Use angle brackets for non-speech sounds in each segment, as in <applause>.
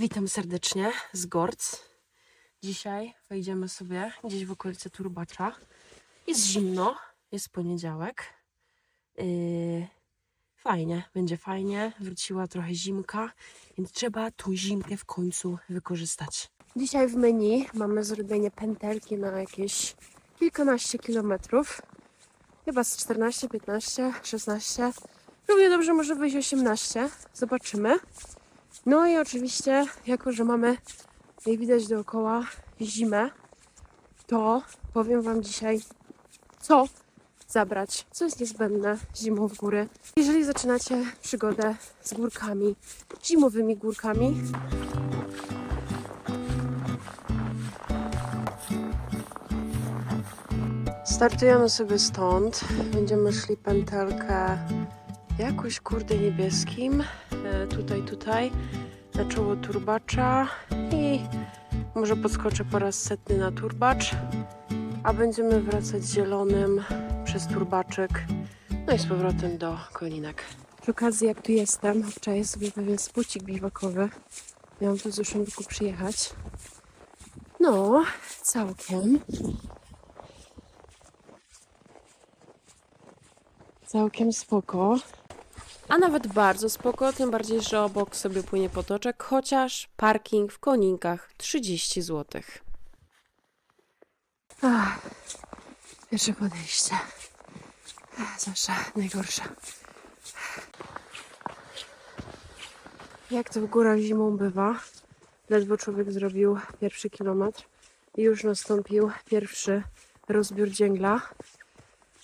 Witam serdecznie z Gorc. Dzisiaj wejdziemy sobie gdzieś w okolice Turbacza. Jest zimno, jest poniedziałek. Yy, fajnie, będzie fajnie. Wróciła trochę zimka, więc trzeba tą zimkę w końcu wykorzystać. Dzisiaj w menu mamy zrobienie pętelki na jakieś kilkanaście kilometrów. Chyba z 14, 15, 16. Równie dobrze może wyjść 18. Zobaczymy. No i oczywiście, jako że mamy, jak widać dookoła, zimę, to powiem Wam dzisiaj, co zabrać, co jest niezbędne zimą w góry. Jeżeli zaczynacie przygodę z górkami, zimowymi górkami, startujemy sobie stąd. Będziemy szli pętelkę jakoś kurde niebieskim. E, tutaj, tutaj na czoło turbacza i może podskoczę po raz setny na turbacz, a będziemy wracać zielonym przez turbaczek, no i z powrotem do koninek. Przy okazji jak tu jestem, wczoraj sobie pewien spucik biwakowy. Miałam tu z Uszynku przyjechać. No, całkiem. Całkiem spoko. A nawet bardzo spoko, tym bardziej, że obok sobie płynie potoczek, chociaż parking w Koninkach 30 zł. Ach, pierwsze podejście. Zawsze najgorsze. Jak to w górach zimą bywa, ledwo człowiek zrobił pierwszy kilometr i już nastąpił pierwszy rozbiór dzięgla.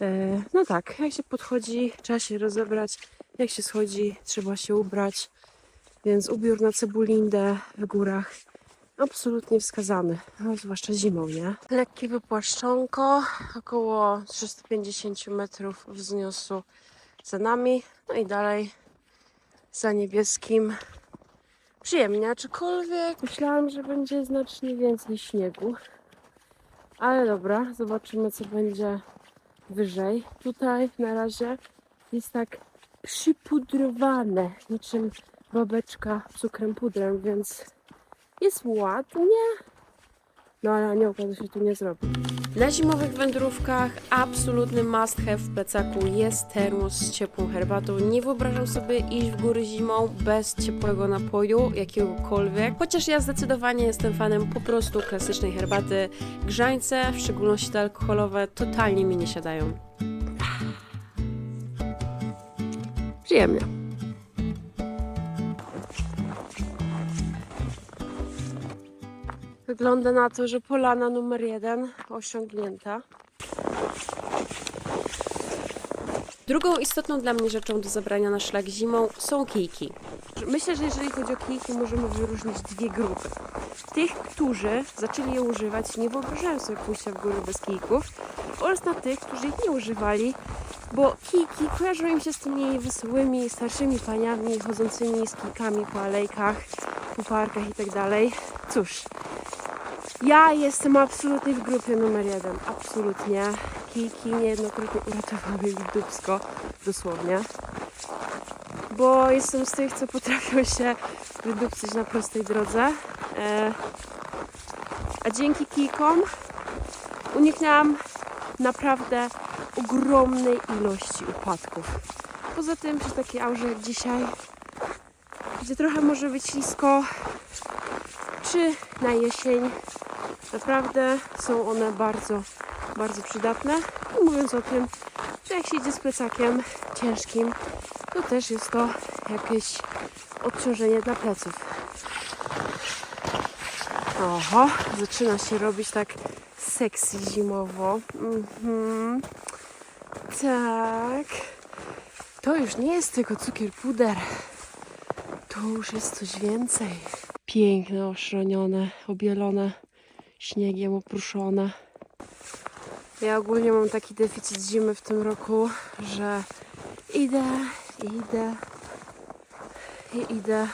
E, No tak, jak się podchodzi, trzeba się rozebrać, jak się schodzi, trzeba się ubrać. Więc ubiór na cebulindę w górach absolutnie wskazany, no, zwłaszcza zimą, nie? Lekkie wypłaszczonko, około 350 metrów wzniosu za nami, no i dalej za niebieskim. Przyjemnie, aczkolwiek myślałam, że będzie znacznie więcej śniegu. Ale dobra, zobaczymy co będzie wyżej. Tutaj na razie jest tak przypudrowane, niczym babeczka cukrem pudrem, więc jest ładnie. No ale aniołka to się tu nie zrobi. Na zimowych wędrówkach absolutny must have w plecaku jest termos z ciepłą herbatą. Nie wyobrażam sobie iść w góry zimą bez ciepłego napoju, jakiegokolwiek. Chociaż ja zdecydowanie jestem fanem po prostu klasycznej herbaty. Grzańce, w szczególności te alkoholowe, totalnie mi nie siadają. Przyjemnie. Wygląda na to, że polana numer jeden osiągnięta. Drugą istotną dla mnie rzeczą do zabrania na szlak zimą są kijki. Myślę, że jeżeli chodzi o kijki, możemy wyróżnić dwie grupy. Tych, którzy zaczęli je używać, nie wyobrażają sobie pójścia w góry bez kijków, oraz na tych, którzy ich nie używali, bo kijki kojarzą im się z tymi wesołymi, starszymi paniami chodzącymi z kijkami po alejkach, po parkach itd. Cóż, ja jestem absolutnie w grupie numer jeden. Absolutnie. Kijki niejednokrotnie uratowały mi dubsko, dosłownie. Bo jestem z tych, co potrafią się wydupcyć na prostej drodze. E, a dzięki kijkom uniknęłam naprawdę ogromnej ilości upadków. Poza tym przy takiej aurze jak dzisiaj, gdzie trochę może być ślisko, czy na jesień, naprawdę są one bardzo, bardzo przydatne. I mówiąc o tym, że jak się idzie z plecakiem ciężkim, to też jest to jakieś odciążenie dla pleców. Oho, zaczyna się robić tak sexy zimowo. Mhm. Tak. To już nie jest tylko cukier puder. To już jest coś więcej. Piękne, oszronione, obielone śniegiem, opruszone. Ja ogólnie mam taki deficyt zimy w tym roku, że idę, idę i idę.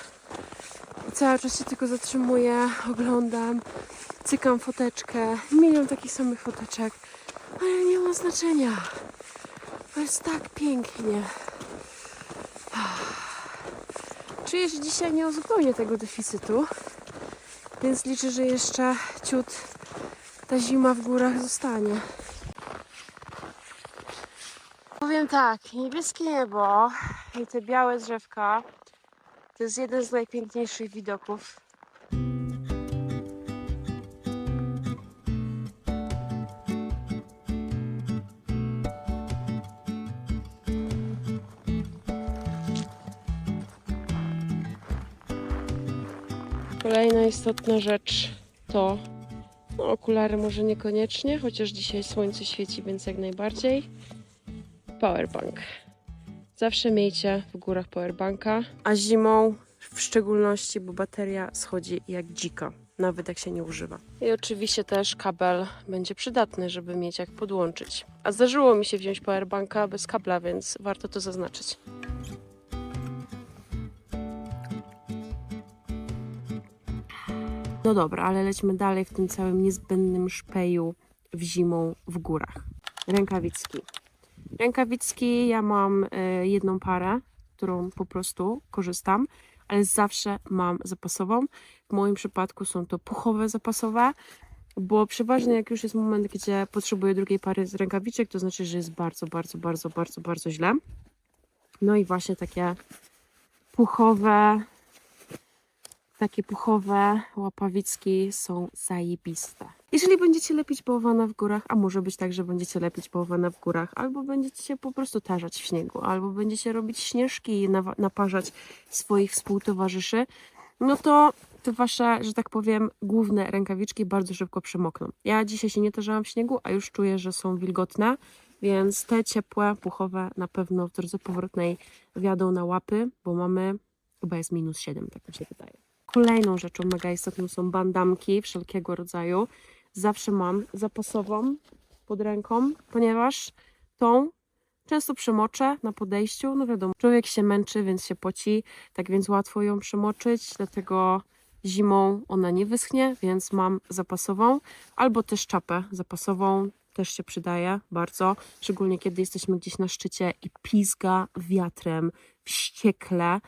Cały czas się tylko zatrzymuję, oglądam, cykam foteczkę, milion takich samych foteczek, ale nie ma znaczenia. To jest tak pięknie. Czuję, że dzisiaj nie uzupełnię tego deficytu, więc liczę, że jeszcze ciut ta zima w górach zostanie. Powiem tak, niebieskie niebo i te białe drzewka to jest jeden z najpiękniejszych widoków. Kolejna istotna rzecz to no, okulary może niekoniecznie, chociaż dzisiaj słońce świeci, więc jak najbardziej. Powerbank. Zawsze miejcie w górach powerbanka, a zimą w szczególności, bo bateria schodzi jak dzika, nawet jak się nie używa. I oczywiście też kabel będzie przydatny, żeby mieć jak podłączyć. A zdarzyło mi się wziąć powerbanka bez kabla, więc warto to zaznaczyć. No dobra, ale lećmy dalej w tym całym niezbędnym szpeju w zimą w górach. Rękawicki. Rękawicki ja mam e, jedną parę, którą po prostu korzystam, ale zawsze mam zapasową. W moim przypadku są to puchowe zapasowe, bo przeważnie jak już jest moment, gdzie potrzebuję drugiej pary z rękawiczek, to znaczy, że jest bardzo, bardzo, bardzo, bardzo, bardzo źle. No i właśnie takie puchowe, takie puchowe łapawicki są zajebiste. Jeżeli będziecie lepić bałwana w górach, a może być tak, że będziecie lepić bałwana w górach, albo będziecie się po prostu tarzać w śniegu, albo będziecie robić śnieżki i naparzać swoich współtowarzyszy, no to te wasze, że tak powiem, główne rękawiczki bardzo szybko przemokną. Ja dzisiaj się nie tarzałam w śniegu, a już czuję, że są wilgotne, więc te ciepłe, puchowe na pewno w drodze powrotnej wjadą na łapy, bo mamy, chyba jest minus 7, tak mi się wydaje. Kolejną rzeczą mega istotną są bandamki wszelkiego rodzaju. Zawsze mam zapasową pod ręką, ponieważ tą często przemoczę na podejściu. No wiadomo, człowiek się męczy, więc się poci, tak więc łatwo ją przemoczyć, dlatego zimą ona nie wyschnie, więc mam zapasową. Albo też czapę zapasową, też się przydaje bardzo, szczególnie kiedy jesteśmy gdzieś na szczycie i pizga wiatrem, wściekle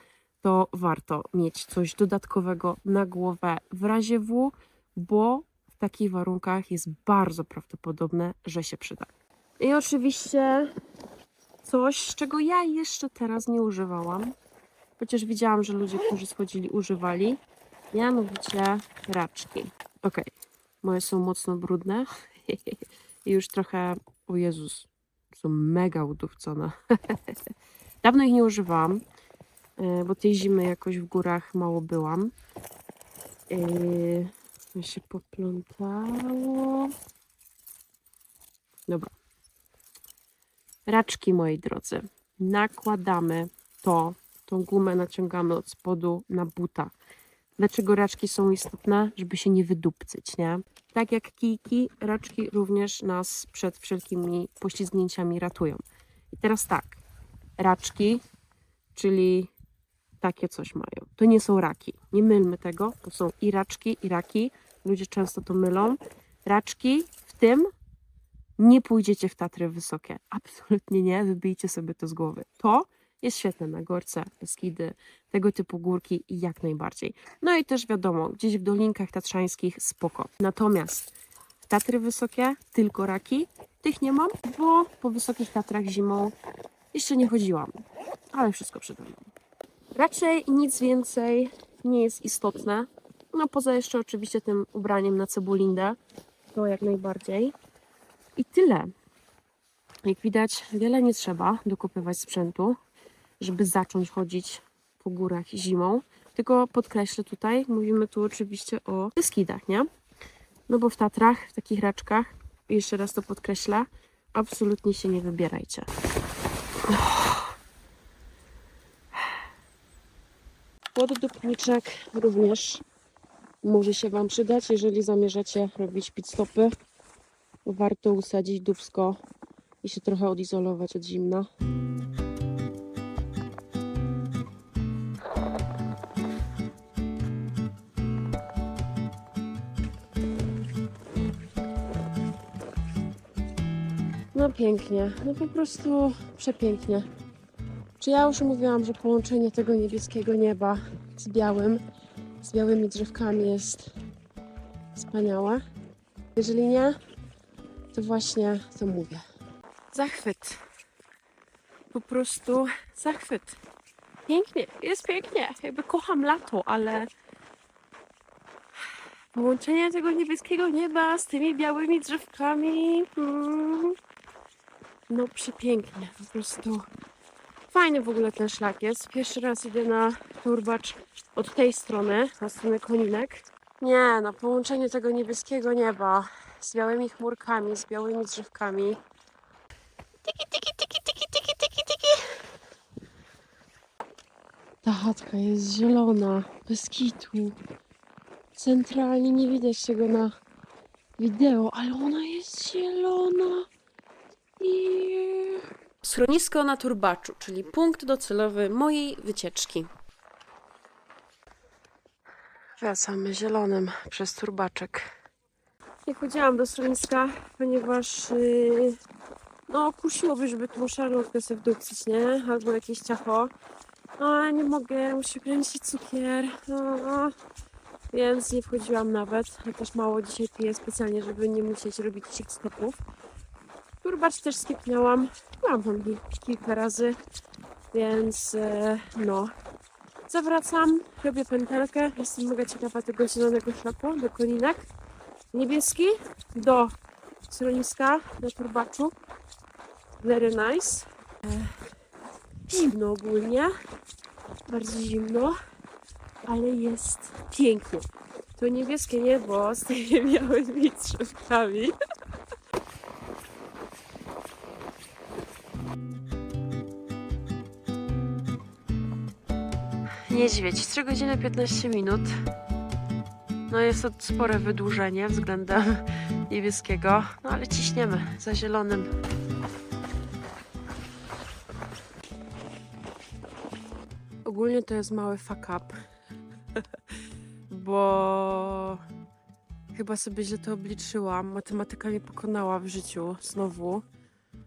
to warto mieć coś dodatkowego na głowę w razie W, bo w takich warunkach jest bardzo prawdopodobne, że się przyda. I oczywiście coś, czego ja jeszcze teraz nie używałam, chociaż widziałam, że ludzie, którzy schodzili, używali, mianowicie raczki. Ok, moje są mocno brudne <laughs> i już trochę, o Jezus, są mega udówcone. <laughs> Dawno ich nie używałam, bo tej zimy jakoś w górach mało byłam. Yy, się poplątało. Dobra. Raczki, moi drodzy. Nakładamy to, tą gumę naciągamy od spodu na buta. Dlaczego raczki są istotne? Żeby się nie wydupcyć, nie? Tak jak kijki, raczki również nas przed wszelkimi poślizgnięciami ratują. I teraz tak, raczki, czyli takie coś mają. To nie są raki. Nie mylmy tego. To są i raczki, i raki. Ludzie często to mylą. Raczki, w tym nie pójdziecie w Tatry wysokie. <laughs> Absolutnie nie. Wybijcie sobie to z głowy. To jest świetne na Gorce, Beskidy, tego typu górki i jak najbardziej. No i też wiadomo, gdzieś w dolinkach tatrzańskich spoko. Natomiast Tatry wysokie tylko raki. Tych nie mam, bo po wysokich Tatrach zimą jeszcze nie chodziłam. Ale wszystko przede mną. Raczej nic więcej nie jest istotne. No poza jeszcze oczywiście tym ubraniem na cebulindę. To jak najbardziej. I tyle. Jak widać, wiele nie trzeba dokupywać sprzętu, żeby zacząć chodzić po górach zimą. Tylko podkreślę tutaj, mówimy tu oczywiście o Beskidach, nie? No bo w Tatrach, w takich raczkach, jeszcze raz to podkreślę, absolutnie się nie wybierajcie. Poddupniczek również może się Wam przydać, jeżeli zamierzacie robić pit stopy. Warto usadzić dubsko i się trochę odizolować od zimna. No pięknie, no po prostu przepięknie. Czy ja już mówiłam, że połączenie tego niebieskiego nieba z białym, z białymi drzewkami jest wspaniałe? Jeżeli nie, to właśnie to mówię. Zachwyt. Po prostu zachwyt. Pięknie, jest pięknie. Jakby kocham lato, ale połączenie tego niebieskiego nieba z tymi białymi drzewkami. Mm, no przepięknie, po prostu. Fajny w ogóle ten szlak jest. Pierwszy raz idę na turbacz od tej strony, na stronę Koninek. Nie, no połączenie tego niebieskiego nieba z białymi chmurkami, z białymi drzewkami. Tiki, tiki, tiki, tiki, tiki, tiki, tiki. Ta chatka jest zielona, bez kitu. Centralnie nie widać tego na wideo, ale ona jest zielona. Yeah. Schronisko na Turbaczu, czyli punkt docelowy mojej wycieczki. Wracamy zielonym przez Turbaczek. Nie chodziłam do schroniska, ponieważ yy, no kusiłoby, żeby tą szarlotkę sobie wdupcić, nie? Albo jakieś ciacho. A nie mogę, muszę kręcić cukier. A, więc nie wchodziłam nawet. Ja też mało dzisiaj piję specjalnie, żeby nie musieć robić tych sklepów. Turbacz też skipnęłam. Byłam tam ki- kilka razy, więc e, no. Zawracam, robię pętelkę. Jestem mega ciekawa tego zielonego szlaku do koninek. Niebieski do schroniska na turbaczu. Very nice. E, zimno ogólnie. Bardzo zimno, ale jest pięknie. To niebieskie niebo z tymi <laughs> białymi drzewkami. Niedźwiedź, 3 godziny 15 minut. No jest to spore wydłużenie względem <laughs> niebieskiego, no ale ciśniemy za zielonym. Ogólnie to jest mały fuck up, <laughs> bo chyba sobie źle to obliczyłam. Matematyka mnie pokonała w życiu znowu.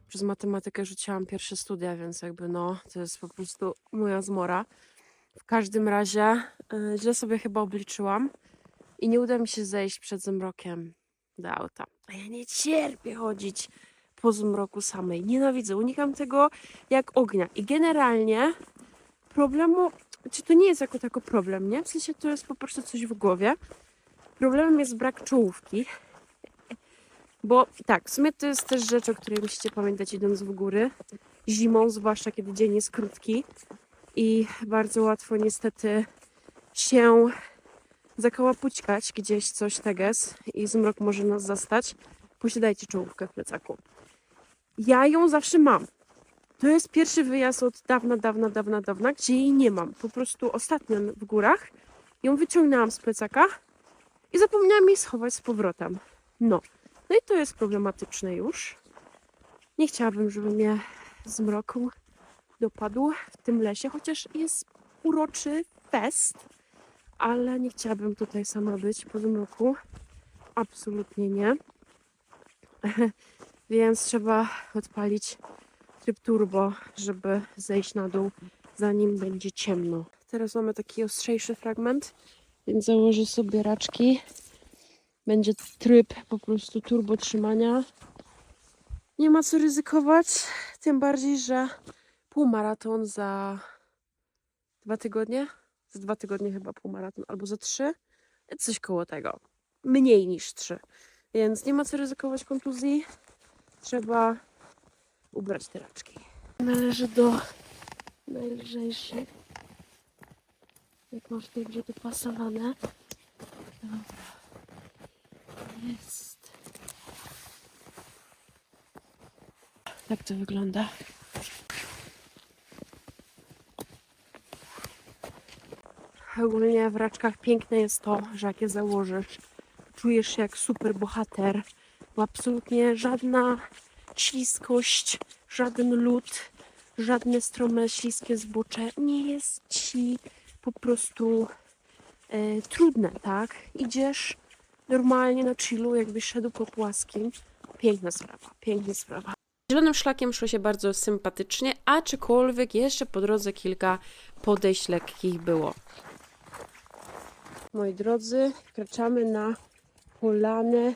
Przez matematykę rzuciłam pierwsze studia, więc jakby no, to jest po prostu moja zmora. W każdym razie y, źle sobie chyba obliczyłam i nie uda mi się zejść przed zmrokiem do auta. A ja nie cierpię chodzić po zmroku samej. Nienawidzę, unikam tego jak ognia. I generalnie problemu, czy to nie jest jako tako problem, nie? W sensie to jest po prostu coś w głowie. Problemem jest brak czołówki. Bo tak, w sumie to jest też rzecz, o której musicie pamiętać idąc w góry. Zimą, zwłaszcza kiedy dzień jest krótki i bardzo łatwo niestety się zakałapućkać gdzieś coś teges i zmrok może nas zastać. Posiadajcie czołówkę w plecaku. Ja ją zawsze mam. To jest pierwszy wyjazd od dawna, dawna, dawna, dawna, gdzie jej nie mam. Po prostu ostatnio w górach ją wyciągnęłam z plecaka i zapomniałam jej schować z powrotem. No. No i to jest problematyczne już. Nie chciałabym, żeby mnie zmroku dopadł w tym lesie, chociaż jest uroczy fest, ale nie chciałabym tutaj sama być po zmroku. Absolutnie nie. <laughs> Więc trzeba odpalić tryb turbo, żeby zejść na dół, zanim będzie ciemno. Teraz mamy taki ostrzejszy fragment, więc założę sobie raczki. Będzie tryb po prostu turbo trzymania. Nie ma co ryzykować, tym bardziej, że półmaraton za dwa tygodnie. Za dwa tygodnie chyba półmaraton, albo za trzy. Coś koło tego. Mniej niż trzy. Więc nie ma co ryzykować kontuzji. Trzeba ubrać te raczki. Należy do najlżejszych. Jak masz dobrze dopasowane. Dobra. Jest. Tak to wygląda. Ogólnie w raczkach piękne jest to, że jak je założysz, czujesz się jak super bohater, bo absolutnie żadna śliskość, żaden lód, żadne strome, śliskie zbocze nie jest ci po prostu e, trudne, tak? Idziesz normalnie na chillu, jakbyś szedł po płaskim. Piękna sprawa, piękna sprawa. Zielonym szlakiem szło się bardzo sympatycznie, aczkolwiek jeszcze po drodze kilka podejść lekkich było. Moi drodzy, wkraczamy na polanę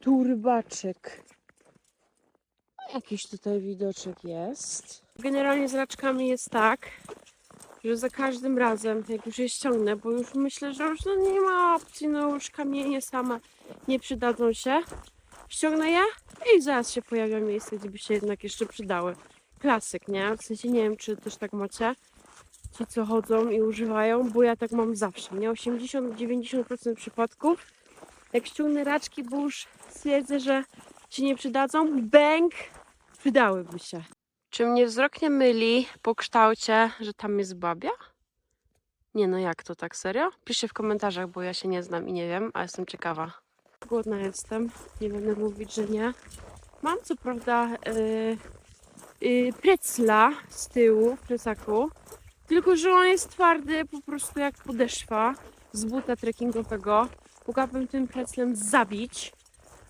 Turbaczek. No, Jakiś tutaj widoczek jest. Generalnie z raczkami jest tak, że za każdym razem, jak już je ściągnę, bo już myślę, że już no nie ma opcji, no już kamienie same nie przydadzą się. Ściągnę je i zaraz się pojawia miejsce, gdzie by się jednak jeszcze przydały. Klasyk, nie? W sensie nie wiem, czy też tak macie. Ci, co chodzą i używają, bo ja tak mam zawsze, nie? 80-90% przypadków. Jak ściągnę raczki, bo już stwierdzę, że się nie przydadzą, bęk, przydałyby się. Czy mnie wzrok nie myli po kształcie, że tam jest babia? Nie no, jak to tak serio? Piszcie w komentarzach, bo ja się nie znam i nie wiem, a jestem ciekawa. Głodna jestem, nie będę mówić, że nie. Mam co prawda yy, yy, precla z tyłu w plecaku, tylko że on jest twardy po prostu jak podeszwa z buta trekkingowego. Mogłabym tym preclem zabić,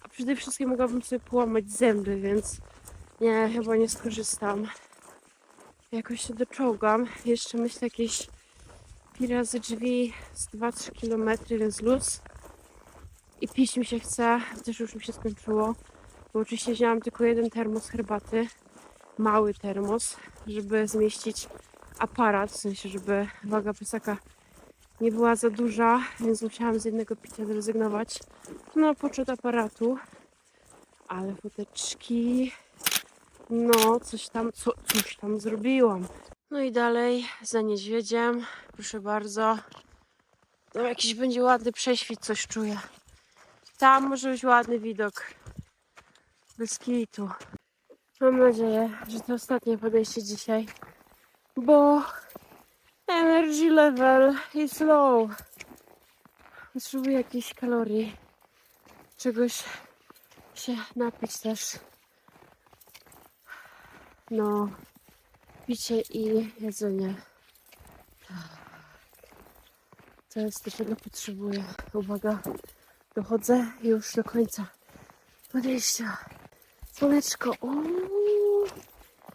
a przede wszystkim mogłabym sobie połamać zęby, więc nie, chyba nie skorzystam. Jakoś się doczołgam. Jeszcze myślę jakieś pi razy drzwi z 2-3 km, więc luz. I pić mi się chce, też już mi się skończyło. Bo oczywiście wzięłam tylko jeden termos herbaty. Mały termos, żeby zmieścić aparat, w sensie, żeby waga pysaka nie była za duża, więc musiałam z jednego picia zrezygnować na poczet aparatu. Ale foteczki, no coś tam, co, coś tam zrobiłam. No i dalej za niedźwiedziem, proszę bardzo. No jakiś będzie ładny prześwit, coś czuję. Tam może być ładny widok. Bez kitu. Mam nadzieję, że to ostatnie podejście dzisiaj, bo energy level is low. Potrzebuję jakichś kalorii, czegoś się napić też. No, picie i jedzenie. To jest to, czego potrzebuję. Uwaga, dochodzę już do końca podejścia. Słoneczko, uuu,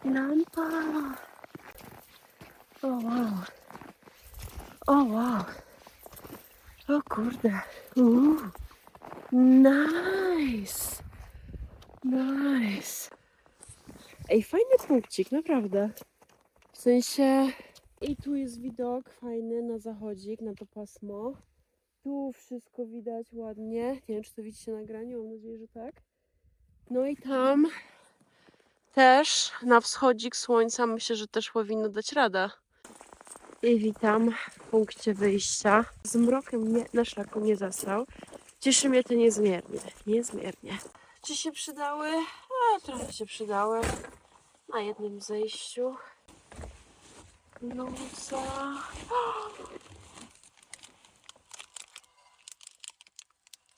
lampa. O wow. O wow. O kurde. Uuu. Nice. Nice. Ej, fajny punkcik, naprawdę. W sensie... I tu jest widok fajny na zachodzik, na to pasmo. Tu wszystko widać ładnie. Nie wiem, czy to widzicie na nagraniu, mam nadzieję, że tak. No i tam też na wschodzik słońca myślę, że też powinno dać radę. I witam w punkcie wyjścia. Z mrokiem mnie na szlaku nie zastał. Cieszy mnie to niezmiernie. Niezmiernie. Czy się przydały? A, trochę się przydały. Na jednym zejściu. No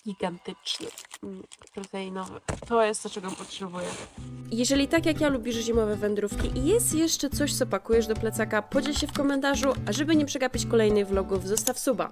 Gigantyczny. Mm, Proteinowy. To jest to, czego potrzebuję. Jeżeli tak jak ja lubisz zimowe wędrówki i jest jeszcze coś, co pakujesz do plecaka, podziel się w komentarzu, a żeby nie przegapić kolejnych vlogów, zostaw suba.